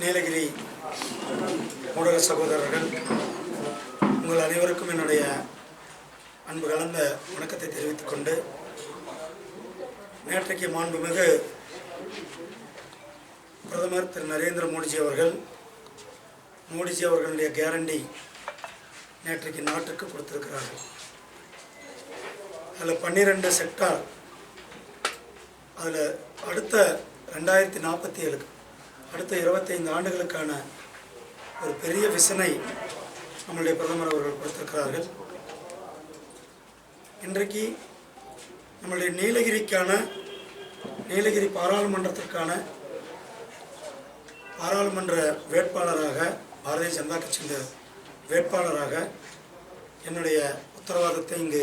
நீலகிரி ஊடக சகோதரர்கள் உங்கள் அனைவருக்கும் என்னுடைய அன்பு கலந்த வணக்கத்தை தெரிவித்துக் கொண்டு நேற்றைக்கு மாண்புமிகு பிரதமர் திரு நரேந்திர மோடிஜி அவர்கள் மோடிஜி அவர்களுடைய கேரண்டி நேற்றைக்கு நாட்டுக்கு கொடுத்திருக்கிறார்கள். அதில் பன்னிரெண்டு செக்டார் அதில் அடுத்த ரெண்டாயிரத்தி நாற்பத்தி ஏழுக்கு அடுத்த இருபத்தைந்து ஆண்டுகளுக்கான ஒரு பெரிய விசனை நம்மளுடைய பிரதமர் அவர்கள் கொடுத்திருக்கிறார்கள். இன்றைக்கு நம்மளுடைய நீலகிரிக்கான நீலகிரி பாராளுமன்றத்திற்கான பாராளுமன்ற வேட்பாளராக பாரதிய ஜனதா கட்சியின் வேட்பாளராக என்னுடைய உத்தரவாதத்தை இங்கு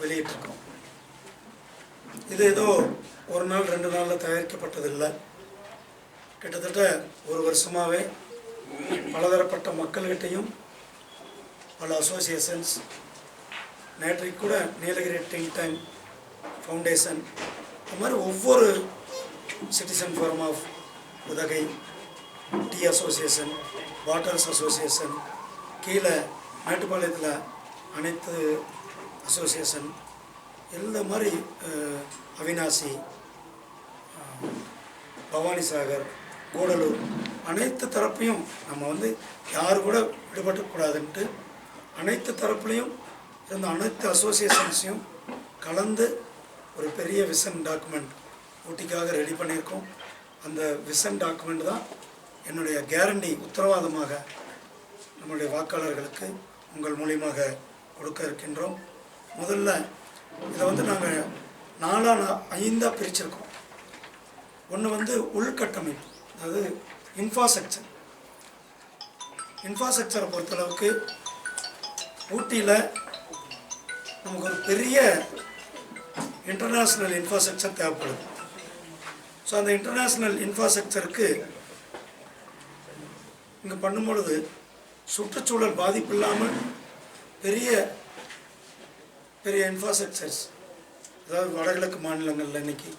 வெளியிட்டிருக்கோம். இது ஏதோ ஒரு நாள் ரெண்டு நாளில் தயாரிக்கப்பட்டதில்லை. கிட்டத்தட்ட ஒரு வருஷமாகவே பலதரப்பட்ட மக்கள்கிட்டையும் பல அசோசியேஷன்ஸ் நேற்றைக்கு கூட நீலகிரி திங்க் டைம் ஃபவுண்டேஷன் இந்த மாதிரி ஒவ்வொரு citizen forum of Udhagai tea association waters association கீழே மேட்டுப்பாளையத்தில் அனைத்து அசோசியேஷன் எல்லா மாதிரி அவினாசி பவானி சாகர் கூடலூர். அனைத்து தரப்பையும் நம்ம வந்து யாரு கூட விடுபட்டக்கூடாதுன்ட்டு அனைத்து தரப்புலையும் இருந்த அனைத்து அசோசியேஷன்ஸையும் கலந்து ஒரு பெரிய விசன் டாக்குமெண்ட் ஊட்டிக்காக ரெடி பண்ணியிருக்கோம். அந்த விசன் டாக்குமெண்ட் தான் என்னுடைய கேரண்டி உத்தரவாதமாக நம்முடைய வாக்காளர்களுக்கு உங்கள் மூலியமாக கொடுக்க இருக்கின்றோம். முதல்ல இதை வந்து நாங்கள் நாலா ஐந்தாக பிரிச்சிருக்கோம். ஒன்று வந்து உள்கட்டமைப்பு. அதாவது இன்ஃப்ராஸ்ட்ரக்சர் இன்ஃப்ராஸ்ட்ரக்சரை பொறுத்தளவுக்கு ஊட்டியில் நமக்கு ஒரு பெரிய இன்டர்நேஷ்னல் இன்ஃப்ராஸ்ட்ரக்சர் தேவைப்படுது. ஸோ அந்த இன்டர்நேஷ்னல் இன்ஃப்ராஸ்ட்ரக்சருக்கு இங்கே பண்ணும்பொழுது சுற்றுச்சூழல் பாதிப்பு இல்லாமல் பெரிய பெரிய இன்ஃப்ராஸ்ட்ரக்சர்ஸ் அதாவது வடகிழக்கு மாநிலங்களில் இன்னைக்கு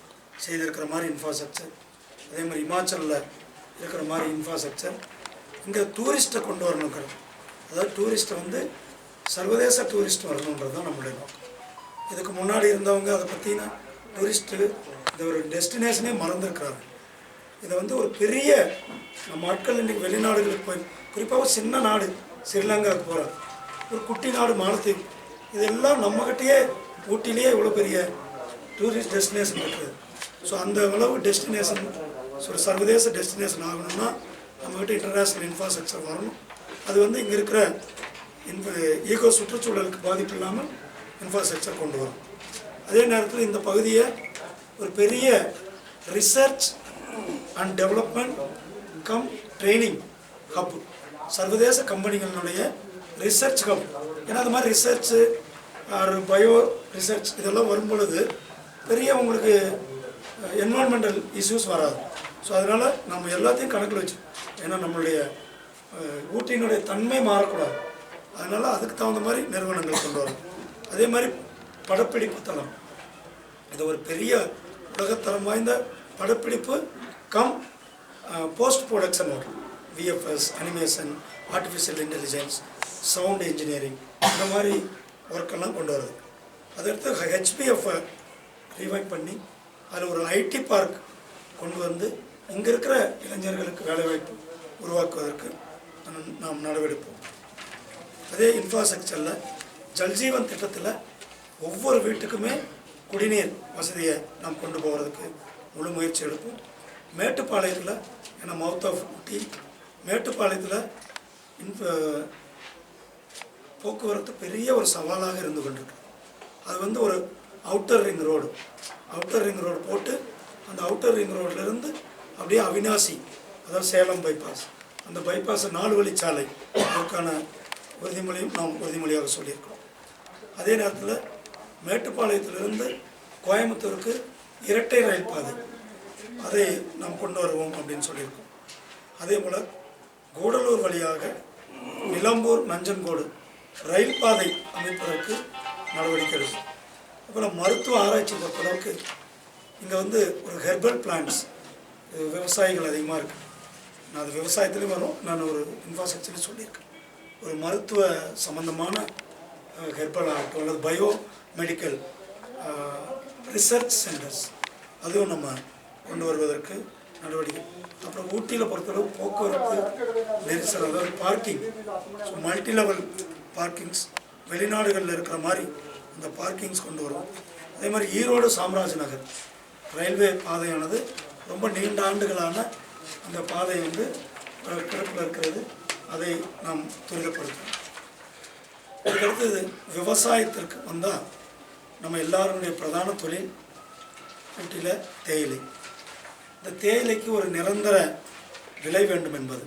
செய்திருக்கிற மாதிரி இன்ஃப்ராஸ்ட்ரக்சர் அதே மாதிரி இமாச்சலில் இருக்கிற மாதிரி இன்ஃப்ராஸ்ட்ரக்சர் இங்கே டூரிஸ்ட்டை கொண்டு வரணுங்கிறது. அதாவது டூரிஸ்ட்டை வந்து சர்வதேச டூரிஸ்ட் வரணுன்றது தான் நம்மளுடைய நோக்கம். இதுக்கு முன்னாடி இருந்தவங்க அதை பற்றினா டூரிஸ்ட்டு இந்த ஒரு டெஸ்டினேஷனே மறந்துருக்கிறாங்க. இதை வந்து ஒரு பெரிய நம்ம ஆட்கள் இன்றைக்கி வெளிநாடுகளுக்கு போய் குறிப்பாக சின்ன நாடு ஸ்ரீலங்காவுக்கு போகிறாங்க ஒரு குட்டி நாடு மாலத்தீவு. இதெல்லாம் நம்மகிட்டயே ஊட்டிலேயே இவ்வளோ பெரிய டூரிஸ்ட் டெஸ்டினேஷன் இருக்குது. ஸோ அந்த அளவு டெஸ்டினேஷன் ஒரு சர்வதேச டெஸ்டினேஷன் ஆகணும்னா நம்மகிட்ட இன்டர்நேஷ்னல் இன்ஃப்ராஸ்ட்ரக்சர் வரணும். அது வந்து இங்கே இருக்கிற இன்ப ஈகோ சுற்றுச்சூழலுக்கு பாதிப்பு இல்லாமல் இன்ஃப்ராஸ்ட்ரக்சர் கொண்டு வரும் அதே நேரத்தில் இந்த பகுதியை ஒரு பெரிய research and development cum training hub சர்வதேச கம்பெனிகளினுடைய ரிசர்ச் ஹப் ஏன்னா அது மாதிரி ரிசர்ச்சு ஆர் பயோ ரிசர்ச் இதெல்லாம் வரும் பொழுது பெரிய உங்களுக்கு என்வான்மெண்டல் இஷ்யூஸ் வராது. ஸோ அதனால் நம்ம எல்லாத்தையும் கணக்கில் வச்சு ஏன்னா நம்மளுடைய ஊட்டியினுடைய தன்மை மாறக்கூடாது. அதனால் அதுக்கு தகுந்த மாதிரி நிறுவனங்கள் கொண்டு வரணும். அதே மாதிரி படப்பிடிப்பு தளம். இது ஒரு பெரிய உலகத்தரம் வாய்ந்த படப்பிடிப்பு கம் போஸ்ட் ப்ரொடக்ஷன் வரும் VFX animation artificial intelligence sound engineering இந்த மாதிரி ஒர்க்கெல்லாம் கொண்டு வருது. அதற்கு ஹெச்பிஎஃப் ரீவைண்ட் பண்ணி அதில் ஒரு ஐடி பார்க் கொண்டு வந்து இங்கே இருக்கிற இளைஞர்களுக்கு வேலைவாய்ப்பு உருவாக்குவதற்கு நாம் நாம் நடவடிப்போம். அதே இன்ஃப்ராஸ்ட்ரக்சரில் ஜல்ஜீவன் திட்டத்தில் ஒவ்வொரு வீட்டுக்குமே குடிநீர் வசதியை நாம் கொண்டு போகிறதுக்கு முழு முயற்சி எடுப்போம். மேட்டுப்பாளையத்தில் ஏன்னா மவுத் ஆஃப் ஊட்டி மேட்டுப்பாளையத்தில் இன்ஃப போக்குவரத்து பெரிய ஒரு சவாலாக இருந்து கொண்டிருக்கு. அது வந்து ஒரு outer ring road outer ring road போட்டு அந்த அவுட்டர் ரிங் ரோட்லேருந்து அப்படியே அவினாசி அதாவது சேலம் பைபாஸ் அந்த பைபாஸ் நாலு வழிச்சாலை அதற்கான உறுதிமொழியும் நாம் உறுதிமொழியாக சொல்லியிருக்கிறோம். அதே நேரத்தில் மேட்டுப்பாளையத்திலிருந்து கோயம்புத்தூருக்கு இரட்டை ரயில் பாதை. அதை நாம் கொண்டு வருவோம் அப்படின்னு சொல்லியிருக்கோம். அதே போல் கூடலூர் வழியாக நிலம்பூர் நஞ்சன்கோடு ரயில் பாதை அமைப்பதற்கு நடவடிக்கை எடுக்கும். அப்புறம் மருத்துவ ஆராய்ச்சி பொறுத்தளவுக்கு இங்கே வந்து ஒரு ஹெர்பல் பிளான்ட்ஸ் விவசாயிகள் அதிகமாக இருக்குது நான் அது விவசாயத்துலேயும் வரும். நான் ஒரு இன்ஃப்ராஸ்ட்ரக்சர்லையும் சொல்லியிருக்கேன். ஒரு மருத்துவ சம்மந்தமான ஹெர்பல் ஆகட்டும் அல்லது பயோ மெடிக்கல் ரிசர்ச் சென்டர்ஸ். அதுவும் நம்ம கொண்டு வருவதற்கு நடவடிக்கை. அப்புறம் ஊட்டியில் பொறுத்தளவு போக்குவரத்து நெரிசல் அதாவது parking so multi level parkings வெளிநாடுகளில் இருக்கிற மாதிரி அந்த பார்க்கிங்ஸ் கொண்டு வரும். அதே மாதிரி ஈரோடு சாம்ராஜ் நகர் ரயில்வே பாதையானது ரொம்ப நீண்ட ஆண்டுகளான அந்த பாதை வந்து கிடப்பில் இருக்கிறது. அதை நாம் துரிதப்படுத்தணும். அதுக்கடுத்தது விவசாயத்திற்கு வந்தால் நம்ம எல்லாருடைய பிரதான தொழில் ஊட்டியில் தேயிலை. இந்த தேயிலைக்கு ஒரு நிரந்தர விலை வேண்டும் என்பது.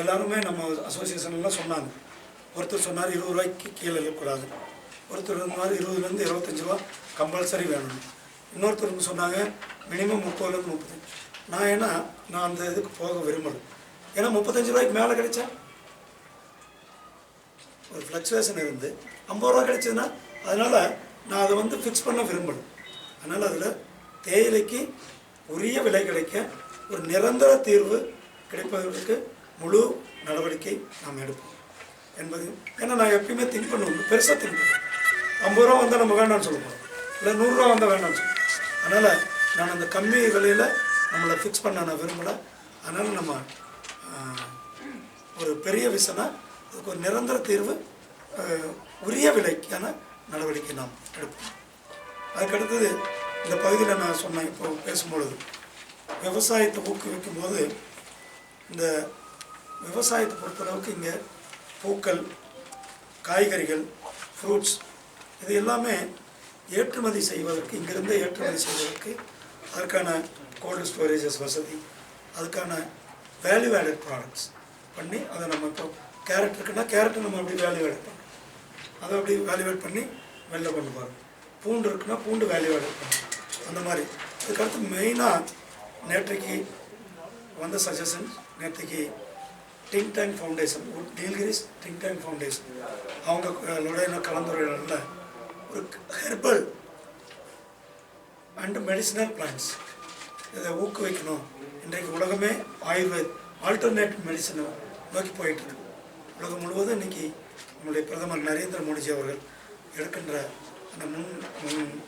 எல்லாருமே நம்ம அசோசியேஷன்லாம் சொன்னாங்க. ஒருத்தர் சொன்னார் இருபது ரூபாய்க்கு கீழே இருக்கக்கூடாது. ஒருத்தர் இருந்தார் இருபதுலேருந்து இருபத்தஞ்சி ரூபா கம்பல்சரி வேணும். இன்னொருத்தருக்கு சொன்னாங்க மினிமம் முப்பதுலேருந்து முப்பத்தஞ்சு. நான் ஏன்னா நான் அந்த இதுக்கு போக விரும்பலை. ஏன்னா முப்பத்தஞ்சு ரூபாய்க்கு மேலே கிடைச்சா? ஒரு ஃப்ளக்சுவேஷன் இருந்து ஐம்பது ரூபா கிடைச்சதுன்னா அதனால் நான் அதை வந்து ஃபிக்ஸ் பண்ண விரும்பலை. அதனால் அதில் தேயிலைக்கு உரிய விலை கிடைக்க ஒரு நிரந்தர தீர்வு கிடைப்பதற்கு முழு நடவடிக்கை நாம் எடுப்போம் என்பது. ஏன்னா நான் எப்பயுமே திங்க் பண்ணுவேன் பெருசாக திங்க் பண்ணுவேன். ஐம்பது ரூபா வந்தால் நம்ம வேண்டாம்னு சொல்லுவோம் இல்லை நூறுரூவா வந்தால் வேண்டாம்னு சொல்லுவோம் அதனால் நான் அந்த கம்மி விலையில் நம்மளை ஃபிக்ஸ் பண்ண நான் விரும்பலை. அதனால் நம்ம ஒரு பெரிய விஷயம்னா அதுக்கு ஒரு நிரந்தர தீர்வு உரிய விலைக்கான நடவடிக்கை நாம் எடுப்போம். அதுக்கடுத்தது இந்த பகுதியில் நான் சொன்னேன் இப்போ பேசும்பொழுது விவசாயத்தை ஊக்குவிக்கும் போது இந்த விவசாயத்தை பொறுத்தளவுக்கு இங்கே பூக்கள் காய்கறிகள் ஃப்ரூட்ஸ் இது எல்லாமே ஏற்றுமதி செய்வதற்கு இங்கிருந்து ஏற்றுமதி செய்வதற்கு அதற்கான கோல்டு ஸ்டோரேஜஸ் வசதி அதுக்கான வேல்யூ ஆடட் ப்ராடக்ட்ஸ் பண்ணி அதை நம்ம இப்போ கேரட் இருக்குன்னா கேரட்டை நம்ம அப்படி வேல்யூ ஆட் பண்ணுறோம் அதை அப்படி வேல்யூவேட் பண்ணி வெளில கொண்டு போகிறோம் பூண்டு இருக்குன்னா பூண்டு வேல்யூவேட் பண்ணுறோம் அந்த மாதிரி. அதுக்கடுத்து மெயினாக நேற்றைக்கு வந்த சஜஷன் நேற்றுக்கு டிங் டேங் ஃபவுண்டேஷன் நீல்கிரிஸ் டிங் டேங் ஃபவுண்டேஷன் அவங்களோட கலந்துரையாடலில் ஒரு ஹெர்பல் அண்ட் மெடிசினல் பிளான்ஸ் இதை ஊக்குவிக்கணும். இன்றைக்கு உலகமே ஆயுர்வேத் ஆல்டர்னேட் மெடிசனை நோக்கி போயிட்டு இருக்கு உலகம் முழுவதும் இன்றைக்கி நம்முடைய பிரதமர் நரேந்திர மோடிஜி அவர்கள் எடுக்கின்ற அந்த முன் முன்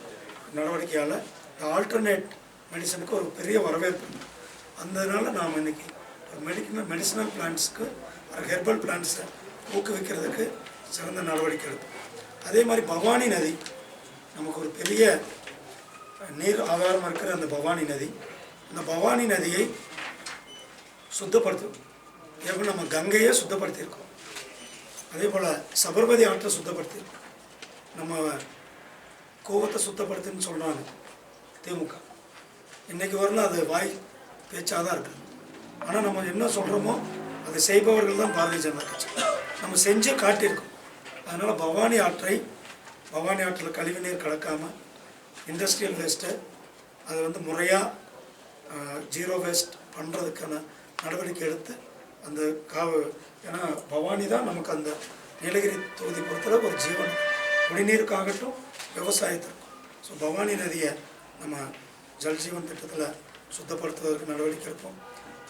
நடவடிக்கையால் இந்த ஆல்டர்னேட் மெடிசனுக்கு ஒரு பெரிய வரவேற்பு. இருக்கு. நாம் நாம் இன்னைக்கு மெடிக்கல் மெடிசனல் பிளான்ஸுக்கு ஹெர்பல் பிளான்ஸை ஊக்குவிக்கிறதுக்கு சிறந்த நடவடிக்கை எடுப்போம். அதே மாதிரி பவானி நதி நமக்கு ஒரு பெரிய நீர் ஆதாரமாக இருக்கிற அந்த பவானி நதி. அந்த பவானி நதியை சுத்தப்படுத்தும். எப்படி நம்ம கங்கையை சுத்தப்படுத்தியிருக்கோம். அதே போல் சபர்மதி ஆற்றை சுத்தப்படுத்தியிருக்கோம். நம்ம கோவத்தை சுத்தப்படுத்துன்னு சொல்கிறாங்க திமுக. இன்றைக்கு வரணும் அது வாய் பேச்சாக தான் இருக்குது ஆனால் நம்ம என்ன சொல்கிறோமோ அதை செய்பவர்கள் தான் பாரதிய ஜனதா கட்சி. நம்ம செஞ்சு காட்டியிருக்கோம். அதனால் பவானி ஆற்றை பவானி ஆற்றில் கழிவுநீர் கலக்காமல் இண்டஸ்ட்ரியல் வேஸ்ட்டை அதை வந்து முறையாக ஜீரோ வேஸ்ட் பண்ணுறதுக்கான நடவடிக்கை எடுத்து அந்த காவு ஏன்னா பவானி தான் நமக்கு அந்த நீலகிரி தொகுதி பொறுத்தளவு ஒரு ஜீவன். குடிநீருக்காகட்டும் விவசாயத்திற்கும். ஸோ பவானி நதியை நம்ம ஜல்ஜீவன் திட்டத்தில் சுத்தப்படுத்துவதற்கு நடவடிக்கை எடுப்போம்.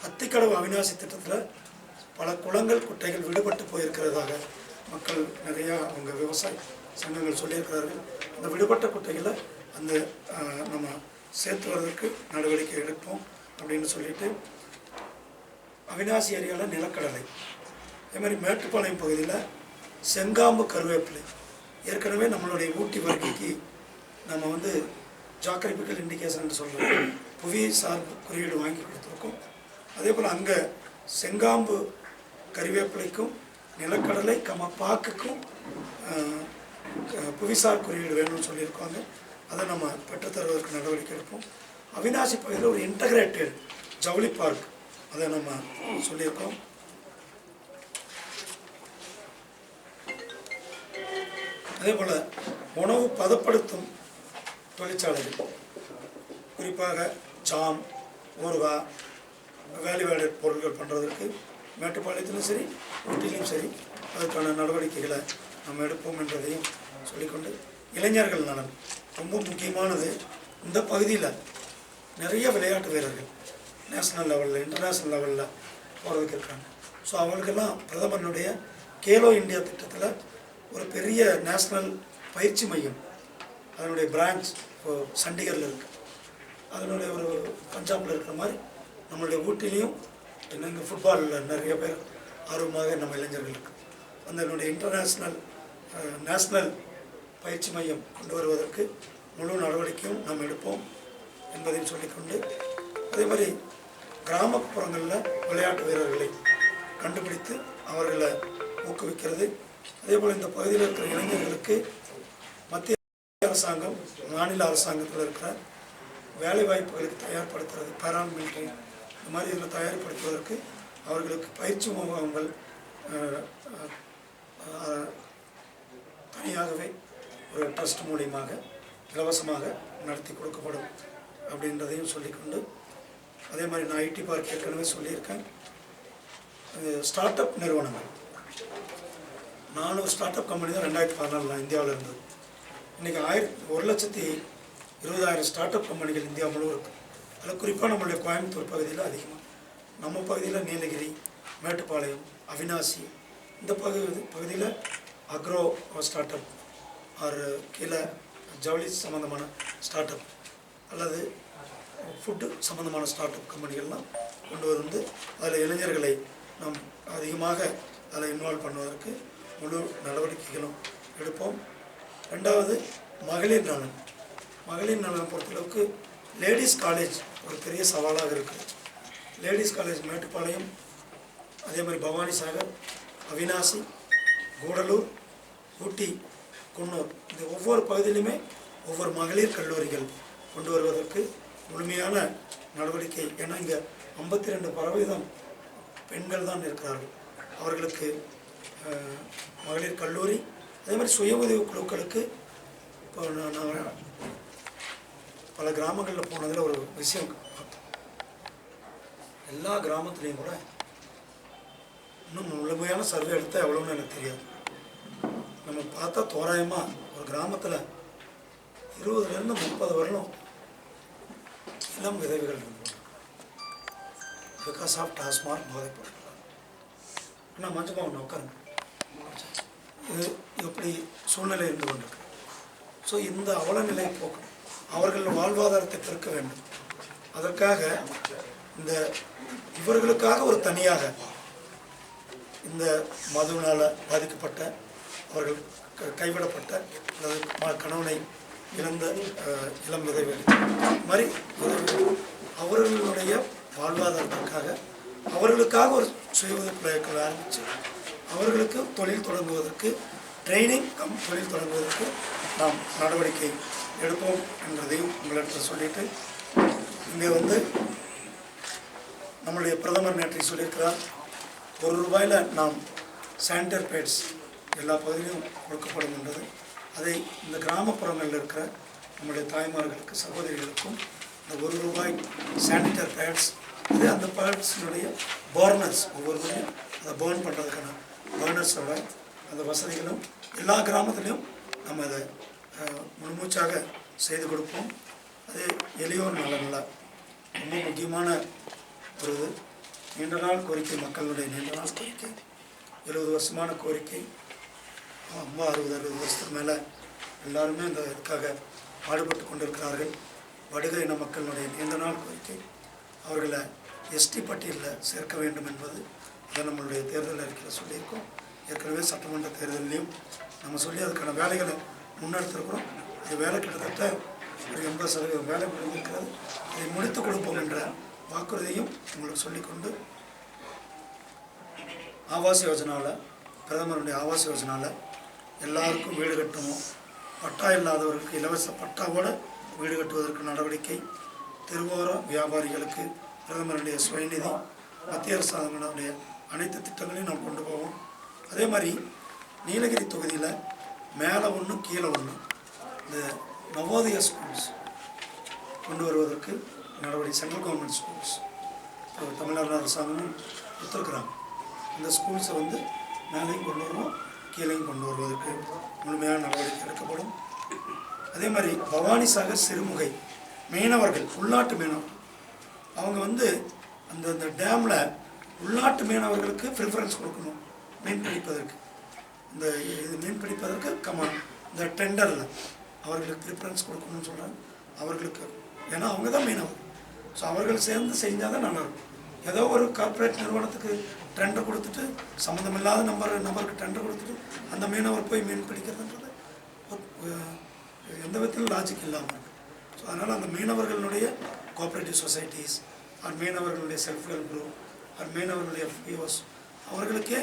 அத்திக்கடவு அவிநாசி திட்டத்தில் பல குளங்கள் குட்டைகள் விடுபட்டு போயிருக்கிறதாக மக்கள் நிறையா அவங்க விவசாய சங்கங்கள் சொல்லியிருக்கிறார்கள். அந்த விடுபட்ட குட்டைகளை அந்த நம்ம சேர்த்து வர்றதுக்கு நடவடிக்கை எடுப்போம் அப்படின்னு சொல்லிட்டு அவிநாசி ஏரியாவில் நிலக்கடலை. அதே மாதிரி மேட்டுப்பாளையம் பகுதியில் செங்காம்பு கருவேப்பிலை. ஏற்கனவே நம்மளுடைய ஊட்டி வருகைக்கு நம்ம வந்து ஜாக்கிரபிக்கல் இண்டிகேஷன் சொல்கிறோம் புவி சார்பு குறியீடு வாங்கி கொடுத்துருக்கோம். அதே போல் அங்கே செங்காம்பு கருவேப்பிலைக்கும் நிலக்கடலை கம பாக்குக்கும் புவிசார் குறியீடு வேணும்னு சொல்லியிருக்காங்க. அதை நம்ம பெற்றுத்தருவதற்கு நடவடிக்கை எடுப்போம். அவினாசி பகுதியில் ஒரு இன்டகிரேட்டட் ஜவுளி பார்க் அதை நம்ம சொல்லியிருக்கோம். அதே போல் உணவு பதப்படுத்தும் தொழிற்சாலைகள் குறிப்பாக ஜாம் ஊறுகாய் வேல்யூ ஆடட் பொருட்கள் பண்ணுறதுக்கு மேட்டுப்பாளையத்திலும் சரி ஊட்டிலையும் சரி அதுக்கான நடவடிக்கைகளை நம்ம எடுப்போம் என்றதையும் சொல்லிக்கொண்டு இளைஞர்கள் நலன் ரொம்ப முக்கியமானது. இந்த பகுதியில் நிறைய விளையாட்டு வீரர்கள் நேஷ்னல் லெவலில் இன்டர்நேஷ்னல் லெவலில் போகிறதுக்கு இருக்காங்க ஸோ அவங்களுக்கெல்லாம் பிரதமருடைய கேலோ இந்தியா திட்டத்தில் ஒரு பெரிய நேஷ்னல் பயிற்சி மையம் அதனுடைய பிரான்ச் இப்போ சண்டிகரில் இருக்குது அதனுடைய ஒரு பஞ்சாபில் இருக்கிற மாதிரி நம்மளுடைய ஊட்டிலையும் என்னங்க ஃபுட்பாலில் நிறைய பேர் ஆர்வமாக நம்ம இளைஞர்களுக்கு. அந்த என்னுடைய இன்டர்நேஷ்னல் நேஷ்னல் பயிற்சி மையம் கொண்டு வருவதற்கு முழு நடவடிக்கையும் நாம் எடுப்போம் என்பதையும் சொல்லிக்கொண்டு அதே மாதிரி கிராமப்புறங்களில் விளையாட்டு வீரர்களை கண்டுபிடித்து அவர்களை ஊக்குவிக்கிறது. அதே போல் இந்த பகுதியில் இருக்கிற இளைஞர்களுக்கு மத்திய அரசாங்கம் மாநில அரசாங்கத்தில் இருக்கிற வேலை வாய்ப்புகளுக்கு தயார்படுத்துறது பேராமிலிட்டரி இந்த மாதிரி இதில் தயார்படுத்துவதற்கு அவர்களுக்கு பயிற்சி முகாம்கள் தனியாகவே ஒரு ட்ரஸ்ட் மூலியமாக இலவசமாக நடத்தி கொடுக்கப்படும் அப்படின்றதையும் சொல்லிக்கொண்டு அதே மாதிரி நான் ஐடி பார்க் ஏற்கனவே சொல்லியிருக்கேன். ஸ்டார்ட் அப் நிறுவனங்கள். நானூறு ஸ்டார்ட் அப் கம்பெனி தான் ரெண்டாயிரத்தி பதினாலில் இந்தியாவில் இருந்தது. இன்றைக்கி ஆயிரத்தி ஒரு லட்சத்தி இருபதாயிரம் ஸ்டார்ட் அப் கம்பெனிகள் இந்தியா முழுவதும் இருக்குது அதில் குறிப்பாக நம்மளுடைய கோயம்புத்தூர் பகுதியில் அதிகமாக நம்ம பகுதியில் நீலகிரி மேட்டுப்பாளையம் அவினாசி. இந்த பகுதி பகுதியில் அக்ரோ ஸ்டார்ட் அப் ஆர் கீழே ஜவுளி சம்மந்தமான ஸ்டார்ட் அப் அல்லது ஃபுட்டு சம்மந்தமான ஸ்டார்ட் அப் கம்பெனிகள்லாம் கொண்டு வந்து அதில் இளைஞர்களை நாம் அதிகமாக அதில் இன்வால்வ் பண்ணுவதற்கு முழு நடவடிக்கைகளும் எடுப்போம். ரெண்டாவது மகளிர் நலன். மகளிர் நலனை பொறுத்தளவுக்கு லேடிஸ் காலேஜ் ஒரு பெரிய சவாலாக இருக்குது லேடிஸ் காலேஜ் மேட்டுப்பாளையம் அதே மாதிரி பவானி சாகர் அவினாசி கூடலூர் ஊட்டி குன்னூர். இந்த ஒவ்வொரு பகுதியிலுமே ஒவ்வொரு மகளிர் கல்லூரிகள் கொண்டு வருவதற்கு முழுமையான நடவடிக்கை. ஏன்னா இங்கே ஐம்பத்தி ரெண்டு பறவைதம் பெண்கள் தான் இருக்கிறார்கள். அவர்களுக்கு மகளிர் கல்லூரி அதே மாதிரி சுய உதவி குழுக்களுக்கு இப்போ நான் பல கிராமங்களில் போனதில் ஒரு விஷயம் பார்த்தோம். எல்லா கிராமத்துலேயும் கூட இன்னும் முழுமையான சர்வே எடுத்தால் எவ்வளோன்னு எனக்கு தெரியாது. நம்ம பார்த்தா தோராயமாக ஒரு கிராமத்தில் இருபதுலேருந்து முப்பது வருடம் இளம் விதவைகள் பிகாஸ் ஆஃப் டாஸ்மாக் போதைப்பொருள் ஆனால் மஞ்சமா ஒன்று உட்காருங்க. இது எப்படி சூழ்நிலை இருந்து கொண்டிருக்கு? ஸோ இந்த அவல நிலையை போக்கணும் அவர்கள் வாழ்வாதாரத்தை பெருக்க வேண்டும். அதற்காக இந்த இவர்களுக்காக ஒரு தனியாக இந்த மதுவினால் பாதிக்கப்பட்ட அவர்கள் கைவிடப்பட்ட அல்லது கணவனை இழந்த இளம் விதவைகள். இது மாதிரி அவர்களுடைய வாழ்வாதாரத்திற்காக அவர்களுக்காக ஒரு சுய உதவி ஆரம்பித்து அவர்களுக்கு தொழில் தொடங்குவதற்கு ட்ரைனிங் கம் தொழில் தொடங்குவதற்கு நாம் நடவடிக்கை எடுப்போம் என்பதையும் உங்களிடத்தில் சொல்லிட்டு இங்கே வந்து நம்முடைய பிரதமர் நேற்றை சொல்லியிருக்கிறார். ஒரு ரூபாயில் நாம் சானிடர் பேட்ஸ் எல்லா பகுதியிலும் கொடுக்கப்படும் என்றது அதை இந்த கிராமப்புறங்களில் இருக்கிற நம்முடைய தாய்மார்களுக்கு சகோதரிகளுக்கும் இந்த ஒரு ரூபாய் சானிட்டர் பேட்ஸ் அதே அந்த பேட்ஸினுடைய பர்னர்ஸ் ஒவ்வொருவரையும் அதை பேர்ன் பண்ணுறதுக்கான பர்னர்ஸோட அந்த வசதிகளும் எல்லா கிராமத்துலேயும் நம்ம அதை முழுமூச்சாக செய்து கொடுப்போம். அது எளியோர் நலனில் ரொம்ப முக்கியமான ஒரு இது. நீண்ட நாள் கோரிக்கை மக்களுடைய நீண்ட நாள் கோரிக்கை. எழுபது வருஷமான கோரிக்கை. ரொம்ப அறுபது அறுபது வருஷத்துக்கு மேலே எல்லாருமே இந்த இதுக்காக பாடுபட்டு கொண்டிருக்கிறார்கள். வடுக இன மக்களுடைய நீண்ட நாள் கோரிக்கை. அவர்களை எஸ்டி பட்டியலில் சேர்க்க வேண்டும் என்பது அதை நம்மளுடைய தேர்தல் அறிக்கையில் சொல்லியிருக்கோம். ஏற்கனவே சட்டமன்ற தேர்தலையும் நம்ம சொல்லி அதுக்கான வேலைகளை முன்னெடுத்திருக்கிறோம். இந்த வேலை கிட்டத்தட்ட ஒரு எண்பது சதவீதம் வேலை முடிந்திருக்கிறது. இதை முடித்து கொடுப்போம் என்ற வாக்குறுதியும் உங்களுக்கு சொல்லிக்கொண்டு ஆவாஸ் யோஜனாவில் பிரதமருடைய ஆவாஸ் யோஜனாவில் எல்லாருக்கும் வீடு கட்டணும். பட்டா இல்லாதவருக்கு இலவச பட்டாவோடு வீடு கட்டுவதற்கு நடவடிக்கை. தெருவோர வியாபாரிகளுக்கு பிரதமருடைய சுயநிதி மத்திய அரசாங்கங்களுடைய அனைத்து திட்டங்களையும் நாம் கொண்டு போவோம். அதே மாதிரி நீலகிரி தொகுதியில் மேலே ஒன்று கீழே ஒன்று இந்த நவோதய ஸ்கூல்ஸ் கொண்டு வருவதற்கு நடவடிக்கை சென்ட்ரல் கவர்மெண்ட் ஸ்கூல்ஸ் இப்போ தமிழ்நாடு அரசாங்கமும் கொடுத்துருக்குறாங்க இந்த ஸ்கூல்ஸை வந்து மேலேயும் கொண்டு வருவோம் கீழேயும் கொண்டு வருவதற்கு முழுமையான நடவடிக்கை எடுக்கப்படும். அதே மாதிரி பவானி சாகர் சிறுமுகை மீனவர்கள் உள்நாட்டு மீனவர்கள். அவங்க வந்து அந்த அந்த டேமில் உள்நாட்டு மீனவர்களுக்கு ப்ரிஃபரன்ஸ் கொடுக்கணும் மீன் பிடிப்பதற்கு. இந்த இது மீன் பிடிப்பதற்கு கமா இந்த டெண்டரில் அவர்களுக்கு ப்ரிஃபரன்ஸ் கொடுக்கணும்னு சொல்கிறாங்க அவர்களுக்கு ஏன்னா அவங்க தான் மீனவர். ஸோ அவர்கள் சேர்ந்து செஞ்சால் தான் நல்லாயிருக்கும். ஏதோ ஒரு கார்ப்பரேட் நிறுவனத்துக்கு டெண்டர் கொடுத்துட்டு சம்மந்தமில்லாத நம்பர் நபருக்கு டெண்டர் கொடுத்துட்டு அந்த மீனவர் போய் மீன் பிடிக்கிறதுன்றது எந்த விதத்திலும் லாஜிக் இல்லாமல் இருக்குது ஸோ அதனால் அந்த மீனவர்களுடைய கோஆப்ரேட்டிவ் சொசைட்டிஸ் ஆர் மீனவர்களுடைய செல்ஃப் ஹெல்ப் குரூப் ஆர் மீனவர்களுடைய ஃபியோஸ் அவர்களுக்கே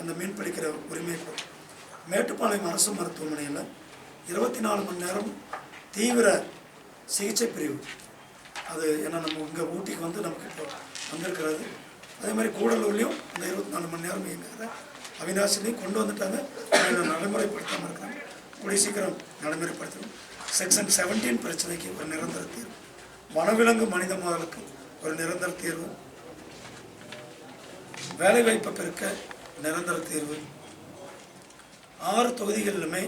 அந்த மீன் பிடிக்கிற உரிமை மேட்டுப்பாளையம் அரசு மருத்துவமனையில் இருபத்தி நாலு மணி நேரம் தீவிர சிகிச்சை பிரிவு. அது ஏன்னா நம்ம இங்கே ஊட்டிக்கு வந்து நமக்கு இப்போ வந்திருக்கிறது. அதே மாதிரி கூடலூர்லேயும் அந்த இருபத்தி நாலு மணி நேரம் இயங்குகிற அவினாசிலையும் கொண்டு வந்துட்டாங்க. நடைமுறைப்படுத்தாமல் இருக்காங்க கூடிய சீக்கிரம் நடைமுறைப்படுத்தணும். செக்ஷன் செவன்டீன் பிரச்சனைக்கு ஒரு நிரந்தர தீர்வு. வனவிலங்கு மனித மோதலுக்கு ஒரு நிரந்தர தீர்வு. வேலைவாய்ப்பை பெருக்க நிரந்தர தீர்வு. ஆறு தொகுதிகளிலுமே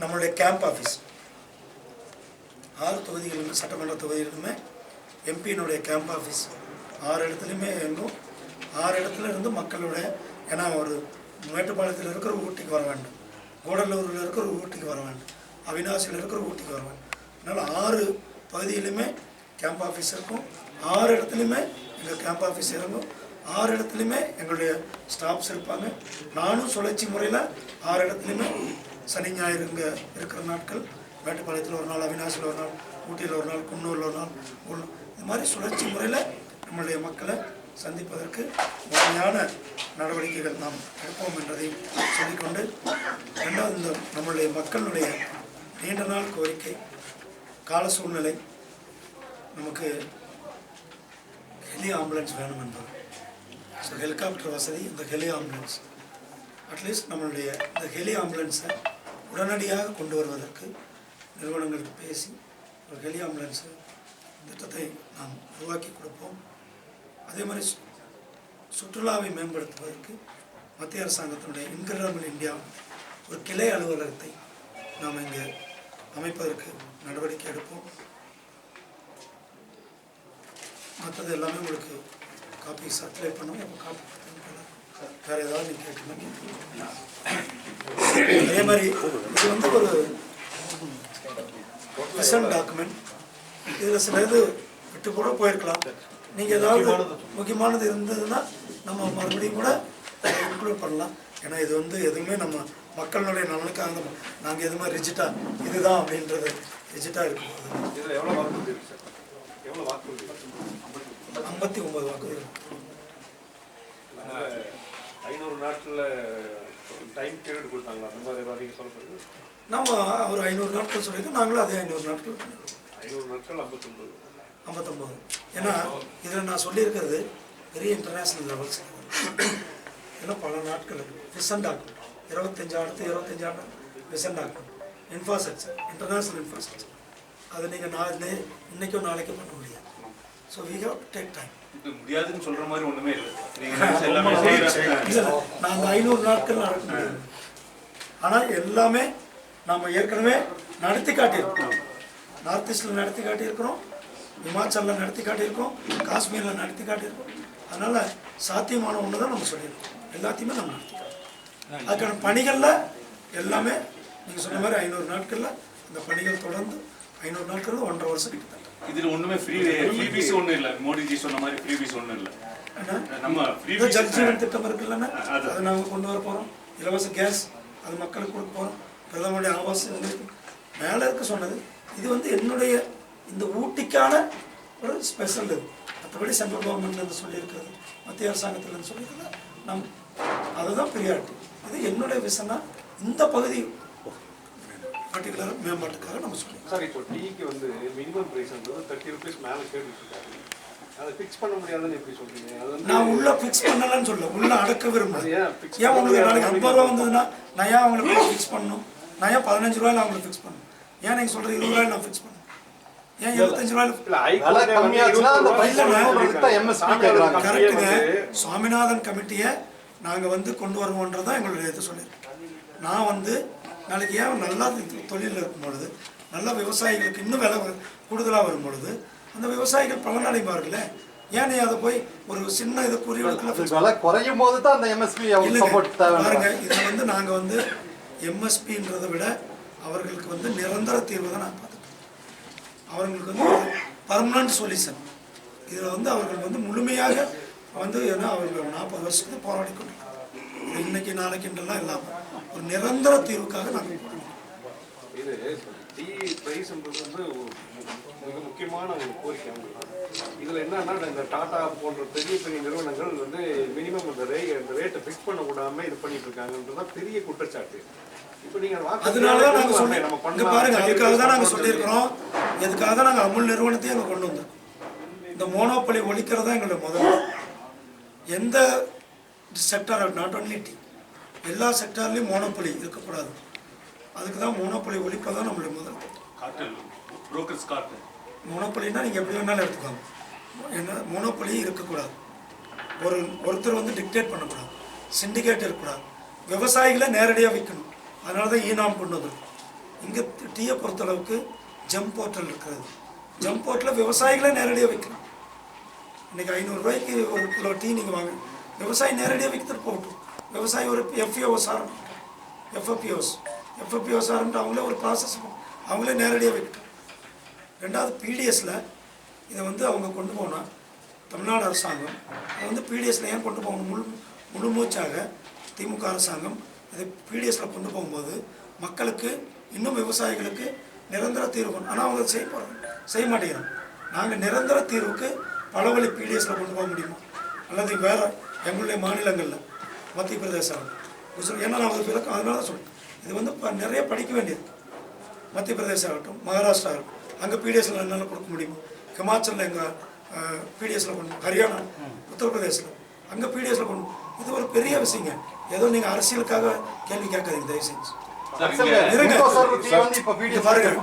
நம்மளுடைய கேம்ப் ஆஃபீஸ் ஆறு தொகுதிகளிலுமே சட்டமன்ற தொகுதிகளிலுமே எம்பியினுடைய கேம்ப் ஆஃபீஸ் ஆறு இடத்துலையுமே எங்கும் ஆறு இடத்துல இருந்து மக்களுடைய ஏன்னா ஒரு மேட்டுப்பாளையத்தில் இருக்கிற ஊட்டிக்கு வர வேண்டும். கூடலூரில் இருக்கிற ஊட்டிக்கு வர வேண்டும். அவினாசியில் இருக்கிற ஊட்டிக்கு வர வேண்டும். அதனால் ஆறு பகுதியிலுமே கேம்ப் ஆஃபீஸ் இருக்கும். ஆறு இடத்துலையுமே எங்கள் கேம்ப் ஆஃபீஸ் இறங்கும் ஆறு இடத்துலையுமே எங்களுடைய ஸ்டாஃப்ஸ் இருப்பாங்க. நானும் சுழற்சி முறையில் ஆறு இடத்துலையுமே சனி ஞாயிறு இங்கே இருக்கிற நாட்கள். மேட்டுப்பாளையத்தில் ஒரு நாள் அவினாசியில் ஒரு நாள் ஊட்டியில் ஒரு நாள் குன்னூரில் ஒரு நாள் உள்- இது மாதிரி சுழற்சி முறையில் நம்மளுடைய மக்களை சந்திப்பதற்கு முறையான நடவடிக்கைகள் நாம் எடுப்போம் என்பதையும் சொல்லிக்கொண்டு ரெண்டாவது இந்த நம்மளுடைய மக்களுடைய நீண்ட நாள் கோரிக்கை கால சூழ்நிலை நமக்கு ஹெலி ஆம்புலன்ஸ் வேணும் என்பது ஸோ ஹெலிகாப்டர் வசதி இந்த ஹெலி ஆம்புலன்ஸ் அட்லீஸ்ட் நம்மளுடைய இந்த ஹெலி ஆம்புலன்ஸை உடனடியாக கொண்டு வருவதற்கு நிறுவனங்களுக்கு பேசி ஒரு ஹெலி ஆம்புலன்ஸ் திட்டத்தை நாம் உருவாக்கி கொடுப்போம். அதே மாதிரி சு- சுற்றுலாவை மேம்படுத்துவதற்கு மத்திய அரசாங்கத்தினுடைய இன்கிரபிள் இந்தியா ஒரு கிளை அலுவலகத்தை நாம் இங்கே அமைப்பதற்கு நடவடிக்கை எடுப்போம். மற்றது எல்லாமே உங்களுக்கு காப்பி சப்ளை பண்ணுவோம் எப்போ காப்பி வேறு ஏதாவது நீங்கள் கேட்கணும்? அதே மாதிரி இது வந்து ஒரு ப்ரெசன்ட் டாக்குமெண்ட். இதில் சில இது விட்டு கூட போயிருக்கலாம். நீங்கள் ஏதாவது முக்கியமானது இருந்ததுன்னா நம்ம மறுபடியும் கூட இன்க்ளூட் பண்ணலாம். ஏன்னா இது வந்து எதுவுமே நம்ம மக்களுடைய நலனுக்காக நாங்கள் எதுவுமே ரிஜிட்டாக இதுதான் அப்படின்றது ரிஜிட்டாக இருக்கும் இதில் எவ்வளோ வாக்கு எவ்வளோ வாக்கு ஐம்பத்தி ஒன்பது வாக்குகள். ஐநூறு நாட்கள்ல டைம் பீரியட் கொடுத்தாங்களா? அந்த மாதிரி நீங்க சொல்றது நம்ம ஒரு ஐநூறு நாட்கள் சொல்லியிருக்கோம். நாங்களும் அதே ஐநூறு நாட்கள் ஐநூறு நாட்கள் ஐம்பத்தொன்பது. ஐம்பத்தொம்போது ஏன்னா இதில் நான் சொல்லியிருக்கிறது பெரிய இன்டர்நேஷ்னல் லெவல்ஸ் இதெல்லாம் பல நாட்கள் விசன் டாக்குமெண்ட் இருபத்தஞ்சு அடுத்து இருபத்தஞ்சு ஆண்டு. Vision document infrastructure international infrastructure அதை நீங்கள் நான் இன்னைக்கோ நாளைக்கோ பண்ண முடியாது. So we have take time இது முடியாதுன்னு சொல்ற மாதிரி ஒண்ணுமே இல்லை. நான் அந்த ஐநூறு நாட்கள் நடக்க முடியாது ஆனால் எல்லாமே நாம் ஏற்கனவே நடத்தி காட்டியிருக்கோம். நார்த் ஈஸ்டில் நடத்தி காட்டியிருக்கிறோம். இமாச்சலில் நடத்தி காட்டியிருக்கோம். காஷ்மீரில் நடத்தி காட்டியிருக்கோம். அதனால் சாத்தியமான ஒன்று தான் நம்ம சொல்லியிருக்கோம். எல்லாத்தையுமே நம்ம நடத்தி காட்டுறோம் அதுக்கான பணிகளில் எல்லாமே நீங்கள் சொன்ன மாதிரி ஐநூறு நாட்களில் அந்த பணிகள் தொடர்ந்து ஐநூறு நாட்கள் ஒன்றரை வருஷம் கிட்டத்தட்ட. இதுல ஒண்ணுமே ஃப்ரீ ஃப்ரீ பீஸ் ஒண்ணும் இல்ல. மோடிஜி சொன்ன மாதிரி ஃப்ரீ பீஸ் ஒண்ணும் இல்ல. நம்ம ஃப்ரீ இந்த ஜல் ஜீவன் திட்டம் இருக்குல்லண்ணா அது. அதை நாங்கள் கொண்டு வர போகிறோம் இலவச கேஸ் அது மக்களுக்கு கொடுக்க போகிறோம் பிரதமருடைய ஆவாஸ் மேலே இருக்க சொன்னது இது வந்து என்னுடைய இந்த ஊட்டிக்கான ஒரு ஸ்பெஷல் இது. மற்றபடி சென்ட்ரல் கவர்மெண்ட்லேருந்து சொல்லியிருக்கிறது மத்திய அரசாங்கத்துலேருந்து சொல்லியிருக்கிறது நம் அதுதான் ப்ரியாரிட்டி இது என்னுடைய விஷனா இந்த பகுதி பர்டிகுலர் மேம்பாட்டுக்காக நம்ம சொல்லியிருக்கோம் சார் இப்போ டீக்கு வந்து மினிமம் பிரைஸ்ன்றது தேர்ட்டி ருபீஸ் மேலே கேட்டுட்டு இருக்காங்க அதை ஃபிக்ஸ் பண்ண முடியாதுன்னு எப்படி வந்து நான் உள்ள ஃபிக்ஸ் பண்ணலன்னு சொல்ல உள்ள அடக்க அது விரும்புறேன் ஏன் உங்களுக்கு நாளைக்கு ஐம்பது ரூபா வந்ததுன்னா நான் ஏன் அவங்களுக்கு ஃபிக்ஸ் பண்ணணும்? நான் ஏன் பதினஞ்சு ரூபாயில அவங்களுக்கு ஃபிக்ஸ் பண்ணணும்? ஏன் நீங்கள் சொல்கிற இருபது ரூபாயில நான் ஃபிக்ஸ் பண்ணணும்? ஏன் இருபத்தஞ்சு ரூபாயில வந்து. கரெக்டுங்க வந்து சுவாமிநாதன் கமிட்டியை நாங்கள் வந்து கொண்டு வருவோன்றதான் எங்களுடைய இது சொல்லியிருக்கோம் நான் வந்து நாளைக்கு ஏன் நல்லா தொழிலில் இருக்கும் பொழுது நல்ல விவசாயிகளுக்கு இன்னும் விலை கூடுதலாக வரும் பொழுது அந்த விவசாயிகள் பலனடைவார்களே? ஏன் நீ அதை போய் ஒரு சின்ன இது விலை குறையும் போது தான் அந்த எம்எஸ்பி பாருங்க இதில் வந்து நாங்கள் வந்து எம்எஸ்பின்றதை விட அவர்களுக்கு வந்து நிரந்தர தீர்வு தான் நான் பார்த்துட்டோம் அவர்களுக்கு வந்து பர்மனன்ட் சொல்யூஷன் இதில் வந்து அவர்கள் வந்து முழுமையாக வந்து ஏன்னா அவர்கள் நாற்பது வருஷத்துக்கு போராடி கொண்டிருக்காங்க. இது இன்னைக்கு நாளைக்குன்றெல்லாம் இல்லாமல் நிரந்தர தீர்வுக்காக நாங்கள். இது டீ ப்ரைஸ்ன்றது வந்து மிக முக்கியமான ஒரு கோரிக்கை இதில் என்னன்னா இந்த டாடா போன்ற பெரிய பெரிய நிறுவனங்கள் வந்து மினிமம் இந்த ரே இந்த ரேட்டை ஃபிக்ஸ் பண்ண விடாம இது பண்ணிட்டு இருக்காங்கன்றது பெரிய குற்றச்சாட்டு. இப்போ நீங்க வாக்கு அதனால தான் நாங்கள் சொல்லி நம்ம பண்ணலாம். பாருங்க அதுக்காக தான் நாங்கள் சொல்லியிருக்கிறோம். எதுக்காக தான் நாங்கள் அமுல் நிறுவனத்தையும் அங்கே கொண்டு வந்திருக்கோம் இந்த மோனோபொலி ஒழிக்கிறது தான் எங்களுடைய முதல் எந்த செக்டார் நாட் ஒன்லி டி எல்லா செக்டார்லேயும் மோனோபொலி இருக்கக்கூடாது. அதுக்கு தான் மோனோபொலி ஒழிப்பதான் நம்மளுடைய முதல் கார்டல் புரோக்கர்ஸ் கார்டல் மோனோபொலின்னா நீங்கள் எப்படி வேணாலும் எடுத்துக்கோங்க. என்ன மோனோபொலி இருக்கக்கூடாது. ஒரு ஒருத்தர் வந்து டிக்டேட் பண்ணக்கூடாது. சிண்டிகேட் இருக்கக்கூடாது. விவசாயிகளை நேரடியாக விற்கணும். அதனால தான் ஈனாம் கொண்டு வந்திருக்கோம் இங்கே டீயை பொறுத்தளவுக்கு ஜம் போர்ட்டல் இருக்கிறது. ஜம் போர்ட்டில் விவசாயிகளே நேரடியாக விற்கணும். இன்றைக்கி ஐநூறுரூவாய்க்கு ஒரு கிலோ டீ நீங்கள் வாங்க. விவசாயி நேரடியாக விற்கிறது போகட்டும். விவசாயி ஒரு எஃப்இஓஸ் ஆரம்பிக்கும் எஃப்எப்பிஓஸ் எஃப்எப்பிஓஸ் ஆரம்பிட்டு அவங்களே ஒரு ப்ராசஸ் அவங்களே நேரடியாக விற்கட்டும் ரெண்டாவது பிடிஎஸில் இதை வந்து அவங்க கொண்டு போனால் தமிழ்நாடு அரசாங்கம் அதை வந்து பிடிஎஸில் ஏன் கொண்டு போகணும்? முழு முழு மூச்சாக திமுக அரசாங்கம் இதை பிடிஎஸில் கொண்டு போகும்போது மக்களுக்கு இன்னும் விவசாயிகளுக்கு நிரந்தர தீர்வு ஆனால் அவங்க செய்ய போகிறாங்க செய்ய மாட்டேங்கிறாங்க. நாங்கள் நிரந்தர தீர்வுக்கு பல வழி பிடிஎஸில் கொண்டு போக முடியுமா? அல்லது வேறு எங்களுடைய மாநிலங்களில்? மத்திய பிரதேசம். குஜராத் ஏன்னா நான் விளக்கம் அதனால தான் சொல்றேன் இது வந்து ப- நிறைய படிக்க வேண்டியது. மத்திய பிரதேசம் ஆகட்டும் மகாராஷ்டிரா ஆகட்டும் அங்கே பிடிஎஸ்ல என்னால் கொடுக்க முடியுமா ஹிமாச்சலில் எங்கள் பிடிஎஸ்ல கொண்டு ஹரியானா உத்தரப்பிரதேசில் அங்கே பிடிஎஸ்ல கொண்டு இது ஒரு பெரிய விஷயங்க. ஏதோ நீங்கள் அரசியலுக்காக கேள்வி கேட்காதீங்க தயவு செஞ்சு.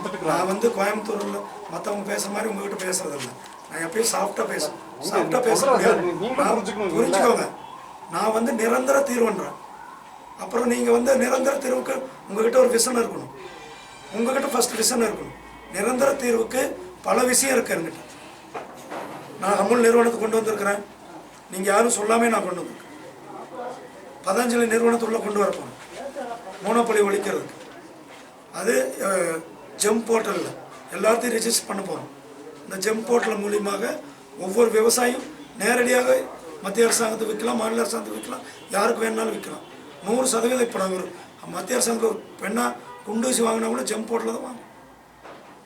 இப்போ நான் வந்து கோயம்புத்தூர்ல மற்றவங்க பேசுற மாதிரி உங்ககிட்ட பேசுறது இல்லை நான் எப்பயும் சாஃப்டா பேசுறேன். சாஃப்டா பேச முடியாது புரிஞ்சுக்கோங்க. நான் வந்து நிரந்தர தீர்வுன்றேன். அப்புறம் நீங்கள் வந்து நிரந்தர தீர்வுக்கு உங்ககிட்ட ஒரு விசன் இருக்கணும். உங்ககிட்ட ஃபஸ்ட் விசன் இருக்கணும். நிரந்தர தீர்வுக்கு பல விஷயம் இருக்கு என்கிட்ட. நான் அமுல் நிறுவனத்தை கொண்டு வந்திருக்கிறேன். நீங்கள் யாரும் சொல்லாமே நான் கொண்டு வந்திருக்கேன். பதஞ்சலி நிறுவனத்துக்குள்ளே கொண்டு வரப்போம் போறேன். ஒழிக்கிறதுக்கு. அது ஜெம் போர்ட்டலில் எல்லாத்தையும் ரிஜிஸ்டர் பண்ண போகிறோம் இந்த ஜெம் போர்ட்டல் மூலியமாக ஒவ்வொரு விவசாயியும் நேரடியாக மத்திய அரசாங்கத்தை விற்கலாம் மாநில அரசாங்கத்தை விற்கலாம் யாருக்கு வேணாலும் விற்கலாம் நூறு சதவீதம் இப்போ நாங்கள் ஒரு மத்திய அரசாங்கம் ஒரு பெண்ணாக குண்டூசி வாங்கினா கூட ஜெம் தான் வாங்கும்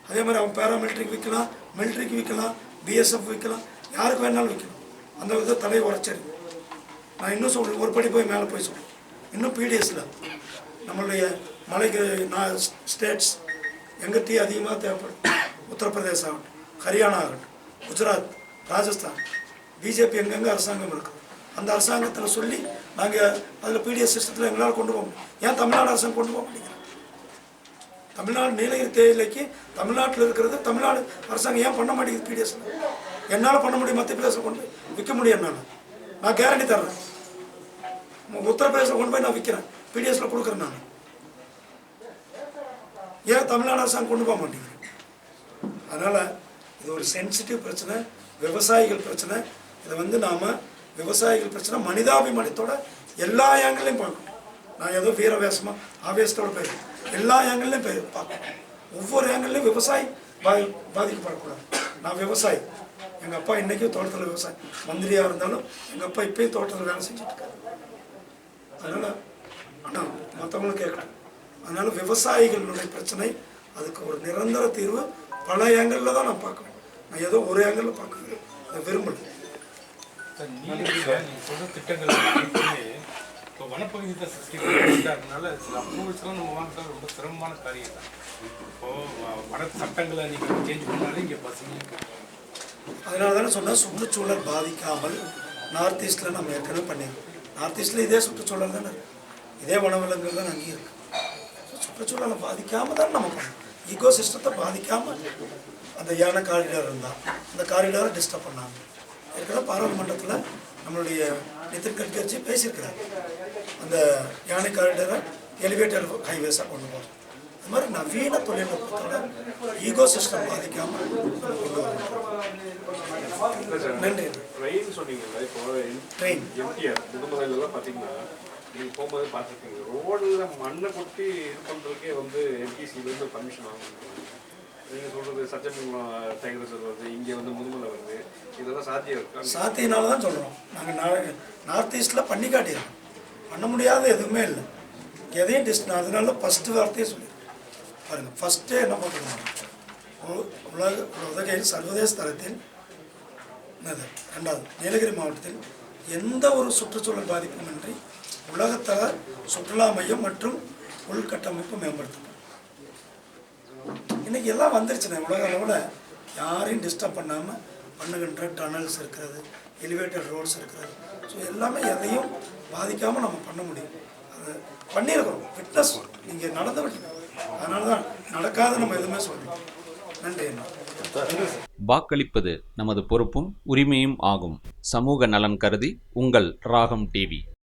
அதே மாதிரி அவன் பேராமிலிட்ரிக்கு விற்கலாம் மிலிட்ரிக்கு விற்கலாம் பிஎஸ்எஃப் விற்கலாம் யாருக்கு வேணாலும் விற்கலாம் அந்த விதத்தை தலையை உரைச்சது நான் இன்னும் சொல்கிறேன் ஒரு படி போய் மேலே போய் சொல்கிறேன் இன்னும் பிடிஎஸில் நம்மளுடைய மலைக்கு நான் ஸ்டேட்ஸ் எங்கள் டீ அதிகமாக தேவைப்படும். உத்தரப்பிரதேசம் ஆகட்டும் ஹரியானா ஆகட்டும் குஜராத் ராஜஸ்தான் பிஜேபி எங்கெங்கே அரசாங்கம் இருக்குது அந்த அரசாங்கத்தில் சொல்லி நாங்கள் அதில் பிடிஎஸ் சிஸ்டத்தில் எங்களால் கொண்டு போக முடியும். ஏன் தமிழ்நாடு அரசாங்கம் கொண்டு போக மாட்டேங்கிறோம் தமிழ்நாடு நீலகிரி தேயிலைக்கு தமிழ்நாட்டில் இருக்கிறது தமிழ்நாடு அரசாங்கம் ஏன் பண்ண மாட்டேங்குது பிடிஎஸ் என்னால் பண்ண முடியும் மத்திய பிரதேசம் கொண்டு விற்க முடியும் என்னால்? நான் கேரண்டி தர்றேன். உத்தரப்பிரதேசம் கொண்டு போய் நான் விற்கிறேன் பிடிஎஸ்ல கொடுக்குறேன் நான். ஏன் தமிழ்நாடு அரசாங்கம் கொண்டு போக மாட்டேங்குது? அதனால் இது ஒரு சென்சிட்டிவ் பிரச்சனை விவசாயிகள் பிரச்சனை இதை வந்து நாம் விவசாயிகள் பிரச்சனை மனிதாபிமானத்தோட எல்லா ஏங்கல்லையும் பார்க்கணும். நான் ஏதோ வீரவேசமாக ஆவேசத்தோடு போயிருக்கேன். எல்லா ஏங்கிலையும் போய் பார்க்கணும். ஒவ்வொரு ஏங்கிலையும் விவசாயி பாதி பாதிக்கப்படக்கூடாது. நான் விவசாயி. எங்கள் அப்பா இன்றைக்கும் தோட்டத்தில் விவசாயி. மந்திரியாக இருந்தாலும் எங்கள் அப்பா இப்போயும் தோட்டத்தில் வேலை செஞ்சுட்ருக்காரு. அதனால் அண்ணா மற்றவங்களும் கேட்கணும் அதனால் விவசாயிகளுடைய பிரச்சனை அதுக்கு ஒரு நிரந்தர தீர்வு பல ஏங்கலில் தான் நான் பார்க்கணும். நான் ஏதோ ஒரு ஏங்கலில் பார்க்கணும் நான் விரும்பலை. சார், நீலகிரியில திட்டங்கள் இப்போ வனப்பகுதி தான் சிருஷ்டிக்கிறதுனால சில அப்ரூவல்ஸ்லாம் நம்ம வாங்குறது ரொம்ப சிரமமான காரியம் தான். இப்போ வன சட்டங்களை நீங்கள் சேஞ்ச் பண்ணாலே இங்கே பசுமையாக அதனால தானே சொன்னேன் சுற்றுச்சூழல் பாதிக்காமல் நார்த் ஈஸ்டில் நம்ம ஏற்கனவே பண்ணியிருக்கோம். நார்த் ஈஸ்டில் இதே சுற்றுச்சூழல் தானே இதே வனவிலங்குகள் தான் அங்கேயும் இருக்கு. சுற்றுச்சூழலை பாதிக்காமல் தான் நம்ம பண்ணணும் ஈகோ சிஸ்டத்தை பாதிக்காமல் அந்த யானை காரிடார் இருந்தால் அந்த காரிடாரை டிஸ்டர்ப் பண்ணாங்க. ஏற்கனவே பாராளுமன்றத்தில் நம்மளுடைய நிதின் கட்கர்ஜி பேசியிருக்கிறார். அந்த யானை காரிடாரை எலிவேட்டட் ஹைவேஸாக கொண்டு போகிறோம் இந்த மாதிரி நவீன தொழில்நுட்பத்தோட ஈகோ சிஸ்டம் பாதிக்காமல் கொண்டு வரணும். நன்றி. ட்ரெயின் சொன்னீங்கல்ல இப்போ. எம்டிஆர் முதுமலையிலலாம் பார்த்தீங்கன்னா நீங்கள் போகும்போது பார்த்துருப்பீங்க ரோடில் மண்ணை கொட்டி இது பண்ணுறதுக்கே வந்து எம்டிசிலேருந்து பர்மிஷன் வாங்கணும். நீங்கள் சொல்கிறது சத்தியமங்கலம் டைகர் ரிசர்வ் வருது இங்கே வந்து முதுமலை வருது. இதெல்லாம் சாத்தியம் இருக்கா? சாத்தியனால தான் சொல்கிறோம் நாங்கள் நார்த் ஈஸ்டில் பண்ணி காட்டியிருக்கோம். பண்ண முடியாத எதுவுமே இல்லை. எதையும் டிஸ்ட் அதனால ஃபஸ்ட்டு வார்த்தையே சொல்லியிருக்கேன் பாருங்கள் ஃபஸ்ட்டே என்ன பண்ணுறோம் உலக உலகையில் சர்வதேச தரத்தில் என்னது? ரெண்டாவது நீலகிரி மாவட்டத்தில் எந்த ஒரு சுற்றுச்சூழல் பாதிப்புமின்றி உலகத்தர சுற்றுலா மையம் மற்றும் உள்கட்டமைப்பு மேம்படுத்தப்படும்? இன்றைக்கி எல்லாம் வந்துருச்சுண்ணே உலக அளவில் யாரையும் டிஸ்டர்ப் பண்ணாமல் பண்ணுகின்ற டனல்ஸ் இருக்கிறது எலிவேட்டட் ரோட்ஸ் இருக்கிறது. ஸோ எல்லாமே எதையும் பாதிக்காமல் நம்ம பண்ண முடியும். அது பண்ணியிருக்கிறோம். ஃபிட்னஸ் நீங்கள் நடந்து விட்டு அதனால தான் நடக்காத நம்ம எதுவுமே சொல்கிறோம் நன்றி வாக்களிப்பது நமது பொறுப்பும் உரிமையும் ஆகும். சமூக நலன் கருதி உங்கள் ராகம் டிவி.